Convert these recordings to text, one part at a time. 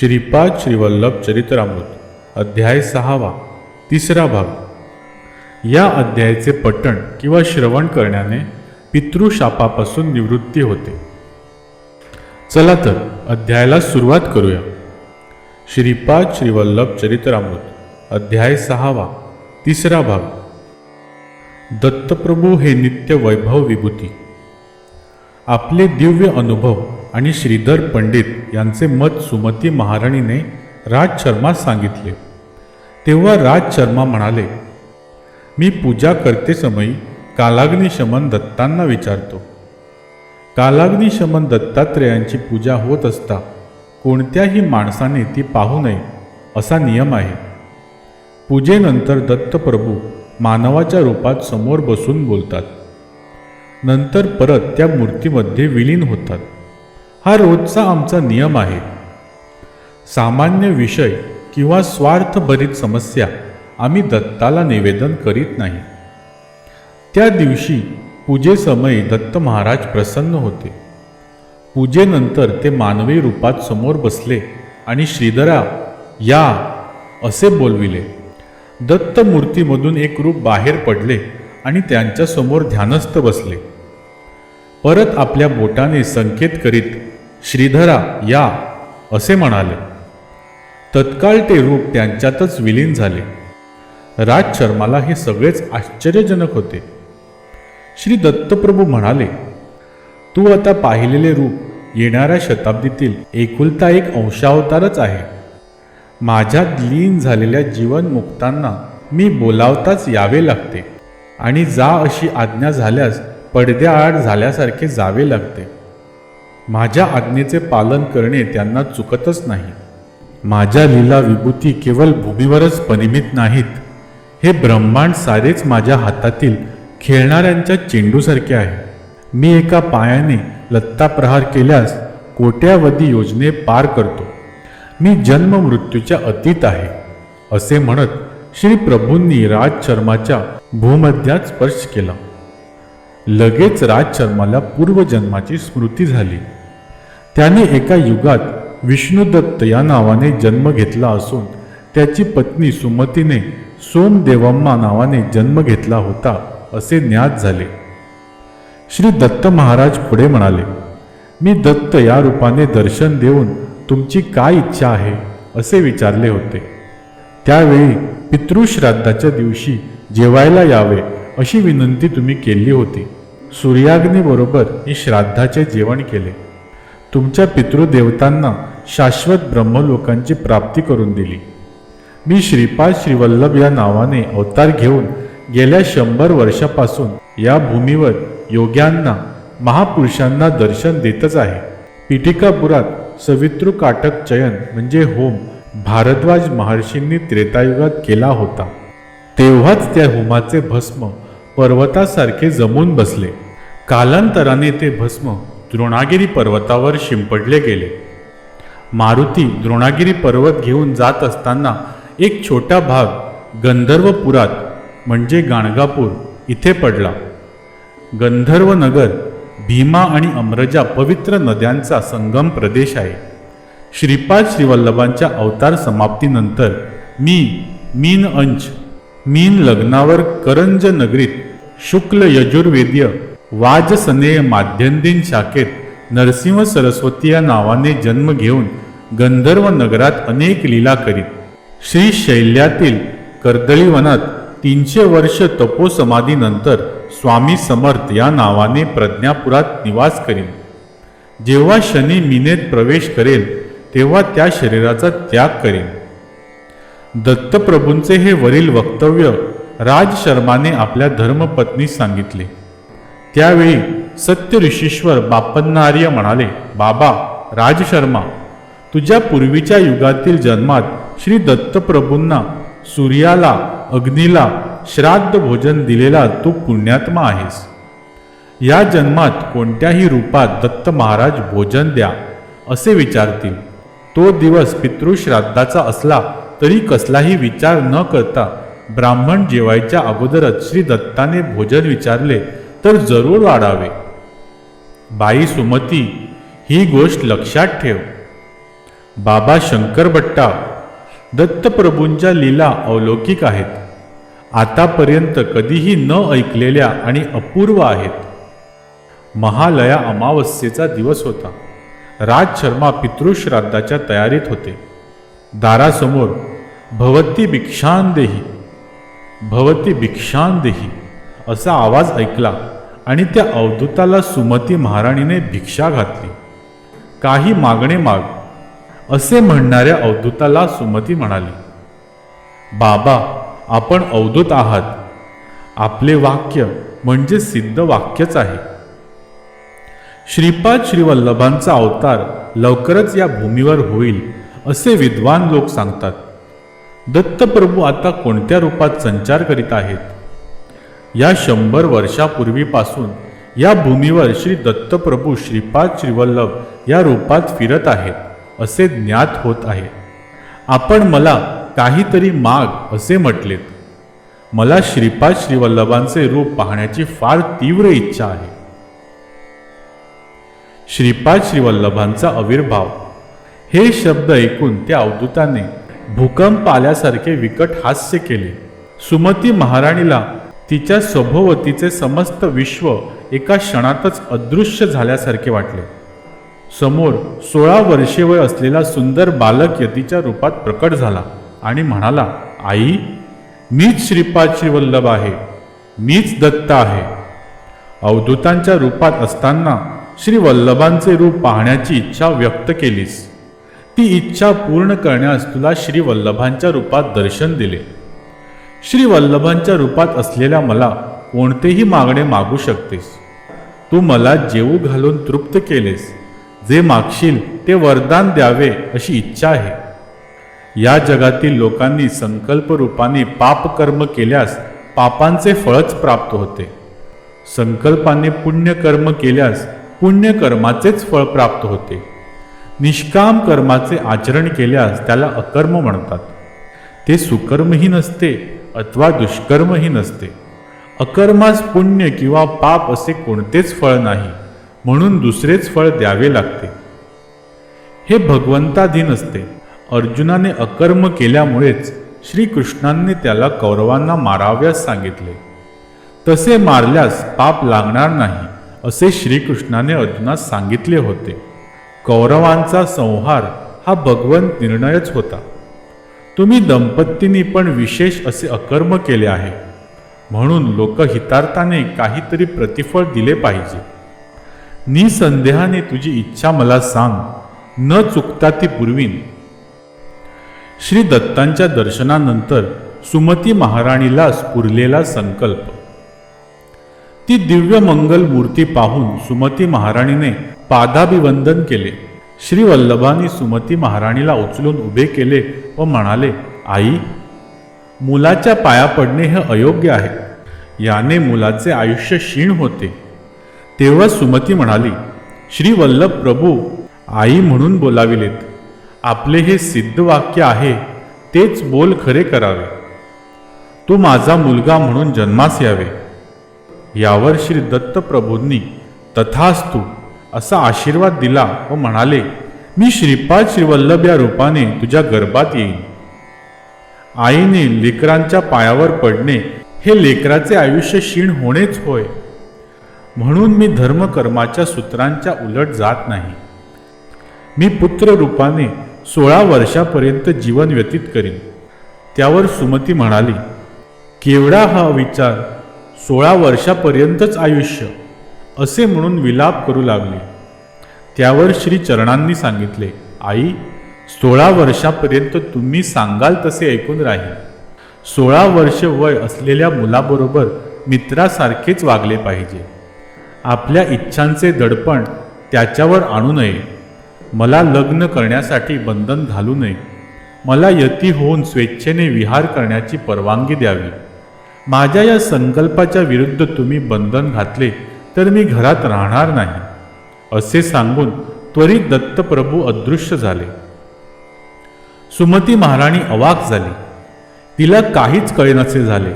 श्रीपाद श्रीवल्लभ चरित्रामृत अध्याय सहावा तिसरा भाग. या अध्यायाचे पठण किंवा श्रवण करण्याने पितृशापापासून निवृत्ती होते. चला तर अध्यायाला सुरुवात करूया. श्रीपाद श्रीवल्लभ चरित्रामृत अध्याय सहावा तिसरा भाग. दत्तप्रभू हे नित्य वैभव विभूती. आपले दिव्य अनुभव आणि श्रीधर पंडित यांचे मत सुमती महाराणीने राज शर्मास सांगितले. तेव्हा राज शर्मा म्हणाले मी पूजा करते समयी कालाग्निशमन दत्तांना विचारतो. कालाग्निशमन दत्तात्रेयांची पूजा होत असता कोणत्याही माणसाने ती पाहू नये असा नियम आहे. पूजेनंतर दत्तप्रभू मानवाच्या रूपात समोर बसून बोलतात. नंतर परत त्या मूर्तीमध्ये विलीन होतात. हा रोजचा आमचा नियम आहे. सामान्य विषय किंवा स्वार्थभरित समस्या आम्ही दत्ताला निवेदन करीत नाही. त्या दिवशी पूजेसमयी दत्त महाराज प्रसन्न होते. पूजेनंतर ते मानवी रूपात समोर बसले आणि श्रीधरा या असे बोलविले. दत्त मूर्तीमधून एक रूप बाहेर पडले आणि त्यांच्यासमोर ध्यानस्थ बसले. परत आपल्या बोटाने संकेत करीत श्रीधरा या असे म्हणाले. तत्काळ ते रूप त्यांच्यातच विलीन झाले. राज शर्माला हे सगळेच आश्चर्यजनक होते. श्री दत्तप्रभू म्हणाले तू आता पाहिलेले रूप येणाऱ्या शताब्दीतील एकुलता एक अंशावतारच आहे. माझ्यात लीन झालेल्या जीवनमुक्तांना मी बोलावताच यावे लागते आणि जा अशी आज्ञा झाल्यास पडद्याआड झाल्यासारखे जावे लागते. माझ्या आज्ञेचे पालन करणे त्यांना चुकतच नाही. माझ्या लीला विभूती केवळ भूमीवरच परिमित नाहीत. हे ब्रह्मांड सारेच माझ्या हातातील खेळणाऱ्यांच्या चेंडूसारखे आहे. मी एका पायाने लत्ता प्रहार केल्यास कोट्यावधी योजने पार करतो. मी जन्म मृत्यूच्या अतीत आहे असे म्हणत श्री प्रभूंनी राज शर्माच्या भूमध्यात स्पर्श केला. लगेच राज शर्माला पूर्वजन्माची स्मृती झाली. त्याने एका युगात विष्णुदत्त या नावाने जन्म घेतला असून त्याची पत्नी सुमतीने सोमदेवम्मा नावाने जन्म घेतला होता असे ज्ञात झाले. श्री दत्त महाराज पुढे म्हणाले मी दत्त या रूपाने दर्शन देऊन तुमची काय इच्छा आहे? असे विचारले होते. त्यावेळी पितृश्राद्धाच्या दिवशी जेवायला यावे अशी विनंती तुम्ही केली होती. सूर्याग्नीबरोबर मी श्राद्धाचे जेवण केले. तुमच्या पितृदेवतांना शाश्वत ब्रह्मलोकांची प्राप्ती करून दिली. मी श्रीपाद श्रीवल्लभ या नावाने अवतार घेऊन गेल्या शंभर वर्षापासून या भूमीवर योग्यांना महापुरुषांना दर्शन देतच आहे. पिटिकापुरात सवितृ काटक चयन म्हणजे होम भारद्वाज महर्षींनी त्रेतायुगात केला होता. तेव्हाच त्या होमाचे भस्म पर्वतासारखे जमून बसले. कालांतराने ते भस्म द्रोणागिरी पर्वतावर शिंपडले गेले. मारुती द्रोणागिरी पर्वत घेऊन जात असताना एक छोटा भाग गंधर्वपुरात म्हणजे गाणगापूर इथे पडला. गंधर्व नगर भीमा आणि अमरजा पवित्र नद्यांचा संगम प्रदेश आहे. श्रीपाद श्रीवल्लभांच्या अवतार समाप्तीनंतर मी मीन अंश मीन लग्नावर करंज नगरीत शुक्ल यजुर्वेदीय वाजसनेय माध्यंदिन शाखेत नरसिंह सरस्वती या नावाने जन्म घेऊन गंधर्व नगरात अनेक लीला करीत श्री शैल्यातील कर्दळीवनात तीनशे वर्ष तपोसमाधीनंतर स्वामी समर्थ या नावाने प्रज्ञापुरात निवास करीन. जेव्हा शनी मिनेत प्रवेश करेल तेव्हा त्या शरीराचा त्याग करेन. दत्तप्रभूंचे हे वरील वक्तव्य राज शर्माने आपल्या धर्मपत्नीस सांगितले. त्यावेळी सत्य ऋषीश्वर बापन्नार्य म्हणाले बाबा राजशर्मा तुझ्या पूर्वीच्या युगातील जन्मात श्री दत्तप्रभूंना सूर्याला अग्नीला श्राद्ध भोजन दिलेला तू पुण्यात्मा आहेस. या जन्मात कोणत्याही रूपात दत्त महाराज भोजन द्या असे विचारतील. तो दिवस पितृश्राद्धाचा असला तरी कसलाही विचार न करता ब्राह्मण जेवायच्या अगोदरच श्री दत्ताने भोजन विचारले तर जरूर वाढावे. बाई सुमती ही गोष्ट लक्षात ठेव. बाबा शंकरभट्टा दत्तप्रभूंच्या लीला अवलौकिक आहेत. आतापर्यंत कधीही न ऐकलेल्या आणि अपूर्व आहेत. महालया अमावस्येचा दिवस होता. राज शर्मा पितृश्राद्धाच्या तयारीत होते. दारासमोर भवती भिक्षांदेही भवती भिक्षांदेही असा आवाज ऐकला. आणि त्या अवधूताला सुमती महाराणीने भिक्षा घातली. काही मागणे माग असे म्हणणाऱ्या अवधूताला सुमती म्हणाली बाबा आपण अवधूत आहात. आपले वाक्य म्हणजे सिद्ध वाक्यच आहे. श्रीपाद श्रीवल्लभांचा अवतार लवकरच या भूमीवर होईल असे विद्वान लोक सांगतात. दत्तप्रभू आता कोणत्या रूपात संचार करीत आहेत? या शंभर वर्षापूर्वीपासून या भूमीवर श्री दत्तप्रभू श्रीपाद श्रीवल्लभ या रूपात फिरत आहेत असे ज्ञात होत आहे. आपण मला काहीतरी माग असे म्हटलेत. मला श्रीपाद श्रीवल्लभांचे रूप पाहण्याची फार तीव्र इच्छा आहे. श्रीपाद श्रीवल्लभांचा आविर्भाव. हे शब्द ऐकून त्या अवधूताने भूकंप आल्यासारखे विकट हास्य केले. सुमती महाराणीला तिच्या सभोवतीचे समस्त विश्व एका क्षणातच अदृश्य झाल्यासारखे वाटले. समोर सोळा वर्षे वय असलेला सुंदर बालक यतीच्या रूपात प्रकट झाला आणि म्हणाला आई मीच श्रीपाद श्रीवल्लभ आहे. मीच दत्त आहे. अवधूतांच्या रूपात असताना श्रीवल्लभांचे रूप पाहण्याची इच्छा व्यक्त केलीस. ती इच्छा पूर्ण करण्यास तुला श्रीवल्लभांच्या रूपात दर्शन दिले. श्री वल्लभांच्या रूपात असलेल्या मला कोणतेही मागणे मागू शकतेस. तू मला जेवू घालून तृप्त केलेस. जे मागशील ते वरदान द्यावे अशी इच्छा आहे. या जगातील लोकांनी संकल्प रूपाने पापकर्म केल्यास पापांचे फळच प्राप्त होते. संकल्पाने पुण्यकर्म केल्यास पुण्यकर्माचेच फळ प्राप्त होते. निष्काम कर्माचे आचरण केल्यास त्याला अकर्म म्हणतात. ते सुकर्मही नसते अथवा दुष्कर्मही नसते. अकर्मास पुण्य किंवा पाप असे कोणतेच फळ नाही म्हणून दुसरेच फळ द्यावे लागते. हे भगवंताधीन असते. अर्जुनाने अकर्म केल्यामुळेच श्रीकृष्णांनी त्याला कौरवांना माराव्यास सांगितले. तसे मारल्यास पाप लागणार नाही असे श्रीकृष्णाने अर्जुनास सांगितले होते. कौरवांचा संहार हा भगवंत निर्णयच होता. तुम्ही दंपतींनी पण विशेष असे अकर्म केले आहे. म्हणून लोकहितार्थाने काहीतरी प्रतिफळ दिले पाहिजे. निसंदेहाने तुझी इच्छा मला सांग न चुकता ती पुरवीन. श्री दत्तांच्या दर्शनानंतर सुमती महाराणीला स्फुरलेला संकल्प. ती दिव्य मंगल मूर्ती पाहून सुमती महाराणीने पादाभिवंदन केले. श्रीवल्लभानी सुमती महाराणीला उचलून उभे केले व म्हणाले आई मुलाच्या पाया पडणे हे अयोग्य आहे. याने मुलाचे आयुष्य क्षीण होते. तेव्हा सुमती म्हणाली श्री वल्लभ प्रभू आई म्हणून बोलाविलेत. आपले हे सिद्ध वाक्य आहे तेच बोल खरे करावे. तू माझा मुलगा म्हणून जन्मास यावे. यावर श्री दत्तप्रभूंनी तथास्तू असा आशीर्वाद दिला व म्हणाले मी श्रीपाद श्रीवल्लभ या रूपाने तुझ्या गर्भात येईन. आईने लेकरांच्या पायावर पडणे हे लेकराचे आयुष्य क्षीण होणेच होय. म्हणून मी धर्मकर्माच्या सूत्रांच्या उलट जात नाही. मी पुत्र रूपाने सोळा वर्षापर्यंत जीवन व्यतीत करीन. त्यावर सुमती म्हणाली केवढा हा विचार सोळा वर्षापर्यंतच आयुष्य असे म्हणून विलाप करू लागले. त्यावर श्री चरणांनी सांगितले आई सोळा वर्षापर्यंत तुम्ही सांगाल तसे ऐकून राहील सोळा वर्ष वय असलेल्या मुलाबरोबर मित्रासारखेच वागले पाहिजे. आपल्या इच्छांचे दडपण त्याच्यावर आणू नये. मला लग्न करण्यासाठी बंधन घालू नये. मला यती होऊन स्वेच्छेने विहार करण्याची परवानगी द्यावी. माझ्या या संकल्पाच्या विरुद्ध तुम्ही बंधन घातले. तर मी घरात राहणार नाही. असे सांगून त्वरित दत्तप्रभू अदृश्य झाले. सुमती महाराणी अवाक झाली. तिला काहीच कळेनसे झाले.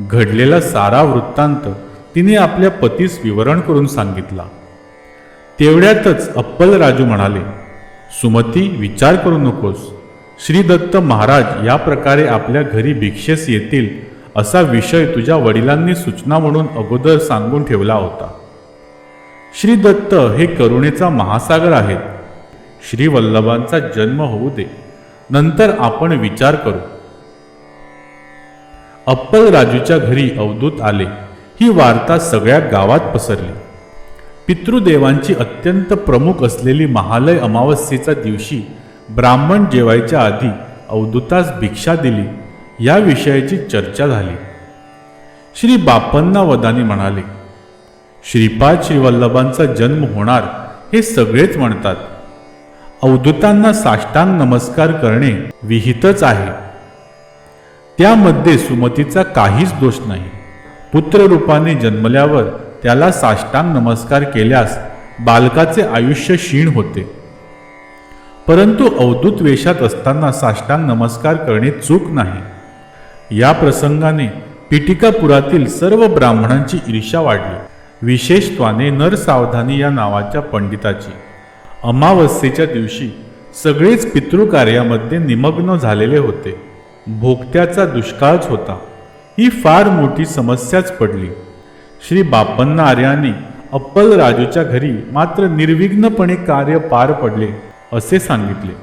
घडलेला सारा वृत्तांत तिने आपल्या पतीस विवरण करून सांगितला. तेवढ्यातच अप्पल राजू म्हणाले सुमती विचार करू नकोस. श्री दत्त महाराज या प्रकारे आपल्या घरी भिक्षेस येतील असा विषय तुझ्या वडिलांनी सूचना म्हणून अगोदर सांगून ठेवला होता. श्री दत्त हे करुणेचा महासागर आहेत. श्री वल्लभांचा जन्म होऊ दे. नंतर आपण विचार करू. अप्पल राजूच्या घरी अवधूत आले. ही वार्ता सगळ्या गावात पसरली. पितृदेवांची अत्यंत प्रमुख असलेली महालय अमावस्येच्या दिवशी ब्राह्मण जेवायच्या आधी अवधूतास भिक्षा दिली. या विषयाची चर्चा झाली. श्री बापन्ना वदानी म्हणाले श्रीपाद श्रीवल्लभांचा जन्म होणार हे सगळेच म्हणतात. अवधूतांना साष्टांग नमस्कार करणे विहितच आहे. त्यामध्ये सुमतीचा काहीच दोष नाही. पुत्ररूपाने जन्मल्यावर त्याला साष्टांग नमस्कार केल्यास बालकाचे आयुष्य क्षीण होते. परंतु अवधूत वेशात असताना साष्टांग नमस्कार करणे चूक नाही. या प्रसंगाने पिटिकापुरातील सर्व ब्राह्मणांची ईर्ष्या वाढली. विशेषत्वाने नरसावधानी या नावाच्या पंडिताची. अमावस्येच्या दिवशी सगळेच पितृकार्यामध्ये निमग्न झालेले होते. भोगत्याचा दुष्काळच होता. ही फार मोठी समस्याच पडली. श्री बापन्ना आर्याने अप्पल राजूच्या घरी मात्र निर्विघ्नपणे कार्य पार पडले असे सांगितले.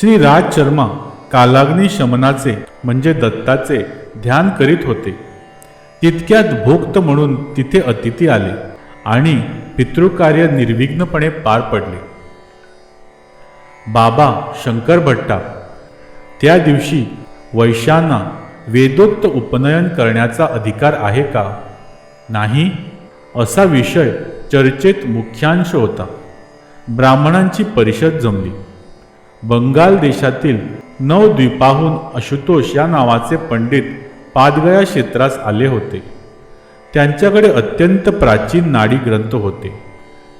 श्री राज शर्मा कालाग्नी शमनाचे म्हणजे दत्ताचे ध्यान करीत होते. तितक्यात भोक्त म्हणून तिथे अतिथी आले आणि पितृकार्य निर्विघ्नपणे पार पडले. बाबा शंकर भट्टा त्या दिवशी वैश्यांना वेदोक्त उपनयन करण्याचा अधिकार आहे का? नाही असा विषय चर्चेत मुख्यांश होता. ब्राह्मणांची परिषद जमली. बंगाल देशातील नवद्वीपाहून आशुतोष या नावाचे पंडित पादगया क्षेत्रास आले होते. त्यांच्याकडे अत्यंत प्राचीन नाडी ग्रंथ होते.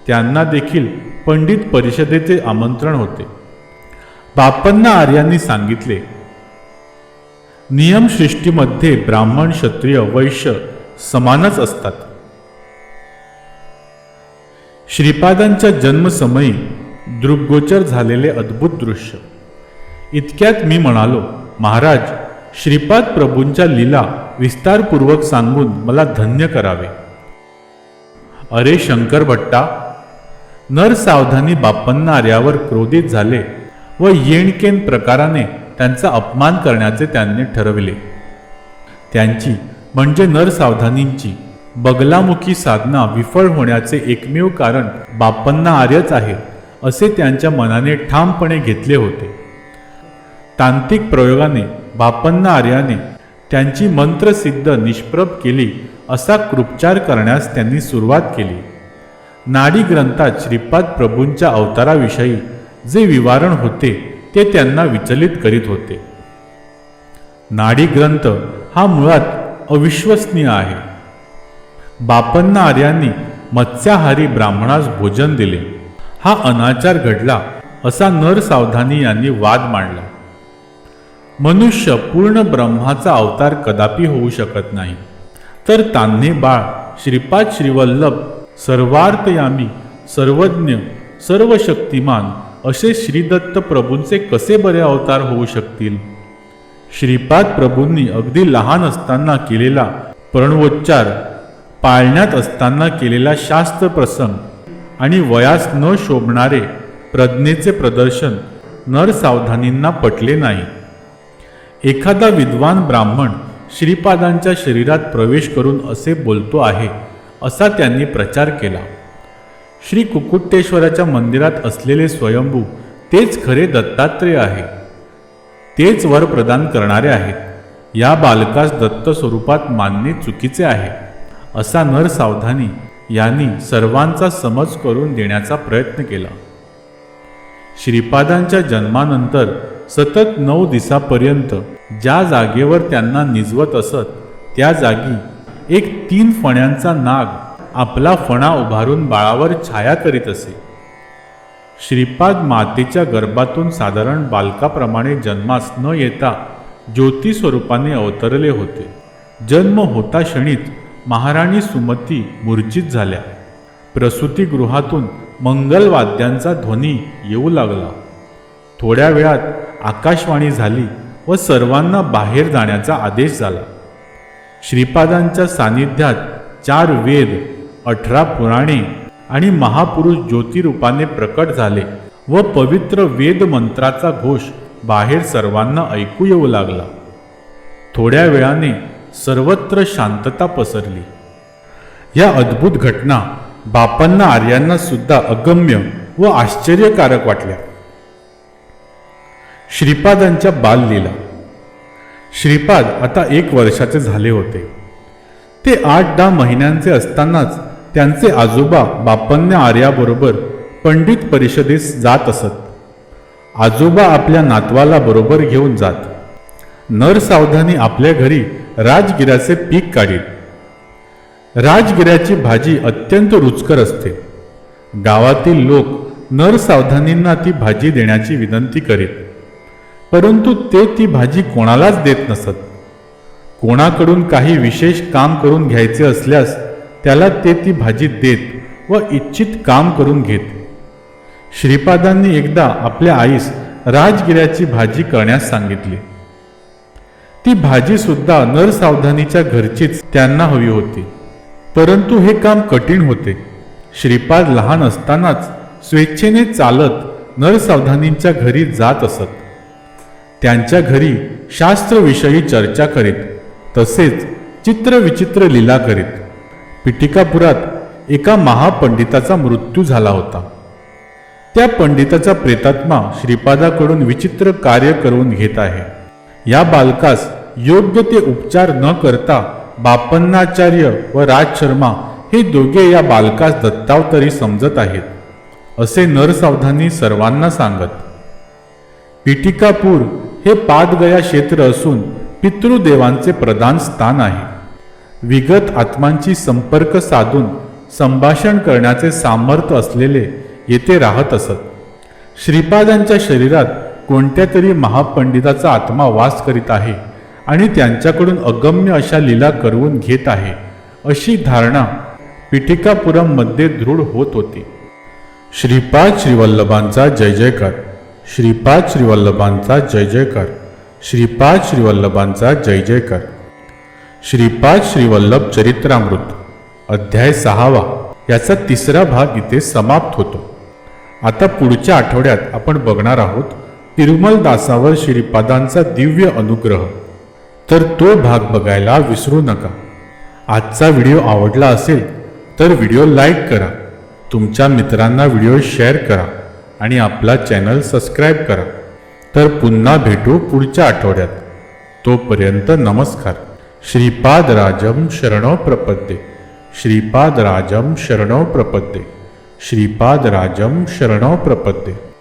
त्यांना देखील पंडित परिषदेचे आमंत्रण होते. बापन्ना आर्यांनी सांगितले नियमसृष्टीमध्ये ब्राह्मण क्षत्रिय वैश्य समानच असतात. श्रीपादांच्या जन्मसमयी दृग्गोचर झालेले अद्भुत दृश्य इतक्यात मी म्हणालो महाराज श्रीपाद प्रभूंच्या लीला विस्तारपूर्वक सांगून मला धन्य करावे. अरे शंकर भट्टा नरसावधानी बापन्ना आर्यावर क्रोधित झाले व येणकेन प्रकाराने त्यांचा अपमान करण्याचे त्यांनी ठरविले. त्यांची म्हणजे नरसावधानींची बगलामुखी साधना विफळ होण्याचे एकमेव कारण बाप्पन्ना आर्यच आहे असे त्यांच्या मनाने ठामपणे घेतले होते. तांत्रिक प्रयोगाने बापन्न आर्याने त्यांची मंत्रसिद्ध निष्प्रभ केली असा कृपचार करण्यास त्यांनी सुरुवात केली. नाडी ग्रंथात श्रीपाद प्रभूंच्या अवताराविषयी जे विवारण होते ते त्यांना विचलित करीत होते. नाडी ग्रंथ हा मुळात अविश्वसनीय आहे. बापन्न आर्यांनी मत्स्याहारी ब्राह्मणास भोजन दिले. हा अनाचार घडला असा नर सावधानी यांनी वाद मांडला. मनुष्य पूर्ण ब्रह्माचा अवतार कदापि होऊ शकत नाही. तर तान्हे बाळ श्रीपाद श्रीवल्लभ सर्वार्थयामी सर्वज्ञ सर्व शक्तिमान असे श्रीदत्त प्रभूंचे कसे बरे अवतार होऊ शकतील? श्रीपाद प्रभूंनी अगदी लहान असताना केलेला प्रणवोच्चार पाळण्यात असताना केलेला शास्त्र प्रसंग आणि वयास न शोभणारे प्रज्ञेचे प्रदर्शन नरसावधानींना पटले नाही. एखादा विद्वान ब्राह्मण श्रीपादांच्या शरीरात प्रवेश करून असे बोलतो आहे असा त्यांनी प्रचार केला. श्री कुकुटेश्वराच्या मंदिरात असलेले स्वयंभू तेच खरे दत्तात्रेय आहे. तेच वर प्रदान करणारे आहेत. या बालकास दत्त स्वरूपात मानणे चुकीचे आहे असा नर सावधानी यांनी सर्वांचा समज करून देण्याचा प्रयत्न केला. श्रीपादांच्या जन्मानंतर सतत नऊ दिवसापर्यंत ज्या जागेवर त्यांना निजवत असत त्या जागी एक तीन फण्यांचा नाग आपला फणा उभारून बाळावर छाया करीत असे. श्रीपाद मातेच्या गर्भातून साधारण बालकाप्रमाणे जन्मास न येता ज्योती स्वरूपाने अवतरले होते. जन्म होता क्षणीच महाराणी सुमती मूर्छित झाल्या. प्रसूतीगृहातून मंगलवाद्यांचा ध्वनी येऊ लागला. थोड्या वेळात आकाशवाणी झाली व सर्वांना बाहेर जाण्याचा आदेश झाला. श्रीपादांच्या सानिध्यात चार वेद अठरा पुराणे आणि महापुरुष ज्योतिरूपाने प्रकट झाले व पवित्र वेद मंत्राचा घोष बाहेर सर्वांना ऐकू येऊ लागला. थोड्या वेळाने सर्वत्र शांतता पसरली. या अद्भुत घटना बापांना आर्यांना सुद्धा अगम्य व आश्चर्यकारक वाटल्या. श्रीपादांच्या बाललीला. श्रीपाद आता एक वर्षाचे झाले होते. ते आठ दहा महिन्यांचे असतानाच त्यांचे आजोबा बापन्या आर्याबरोबर पंडित परिषदेस जात असत. आजोबा आपल्या नातवाला बरोबर घेऊन जात. नरसावधानी आपल्या घरी राजगिराचे पीक काढीत राजगिऱ्याची भाजी अत्यंत रुचकर असते. गावातील लोक नरसावधानींना ती भाजी देण्याची विनंती करीत. परंतु ते ती भाजी कोणालाच देत नसत. कोणाकडून काही विशेष काम करून घ्यायचे असल्यास त्याला ते ती भाजी देत व इच्छित काम करून घेत. श्रीपादांनी एकदा आपल्या आईस राजगिऱ्याची भाजी करण्यास सांगितली. ती भाजी सुद्धा नरसावधानीच्या घरचीच त्यांना हवी होती. परंतु हे काम कठीण होते. श्रीपाद लहान असतानाच स्वेच्छेने चालत नरसावधानींच्या घरी जात असत. त्यांच्या घरी शास्त्रविषयी चर्चा करीत तसेच चित्रविचित्र लीला करीत. पिटिकापुरात एका महापंडिताचा मृत्यू झाला होता. त्या पंडिताचा प्रेतात्मा श्रीपादाकडून विचित्र कार्य करून घेत आहे. या बालकास योग्य ते उपचार न करता बापन्नाचार्य व राज शर्मा हे दोघे या बालकास दत्तावतरी समजत आहेत असे नरसावधानी सर्वांना सांगत. पिटिकापूर हे पादगया क्षेत्र असून पितृदेवांचे प्रधान स्थान आहे. विगत आत्मांची संपर्क साधून संभाषण करण्याचे सामर्थ्य असलेले येथे राहत असत. श्रीपादांच्या शरीरात कोणत्या तरी महापंडिताचा आत्मा वास करीत आहे आणि त्यांच्याकडून अगम्य अशा लीला करवून घेत आहे अशी धारणा पिठिकापुरममध्ये दृढ होत होती. श्रीपाद श्रीवल्लभांचा जय जयकार. श्रीपाद श्रीवल्लभांचा जय जयकार. श्रीपाद श्रीवल्लभांचा जय जयकार. श्रीपाद श्रीवल्लभ चरित्रामृत अध्याय सहावा. याचा तिसरा भाग इथे समाप्त होतो. आता पुढच्या आठवड्यात आपण बघणार आहोत तिरुमल दासावर श्रीपादांचा दिव्य अनुग्रह. तर तो भाग बघायला विसरू नका. आजचा व्हिडिओ आवडला असेल तर व्हिडिओ लाईक करा. तुमच्या मित्रांना व्हिडिओ शेअर करा. आणि आपला चॅनल सबस्क्राईब करा. तर पुन्हा भेटू पुढच्या आठवड्यात. तोपर्यंत नमस्कार. श्रीपादराजम शरणो प्रपद्ये श्रीपादराजम शरणो प्रपद्ये श्रीपादराजम शरणो प्रपद्ये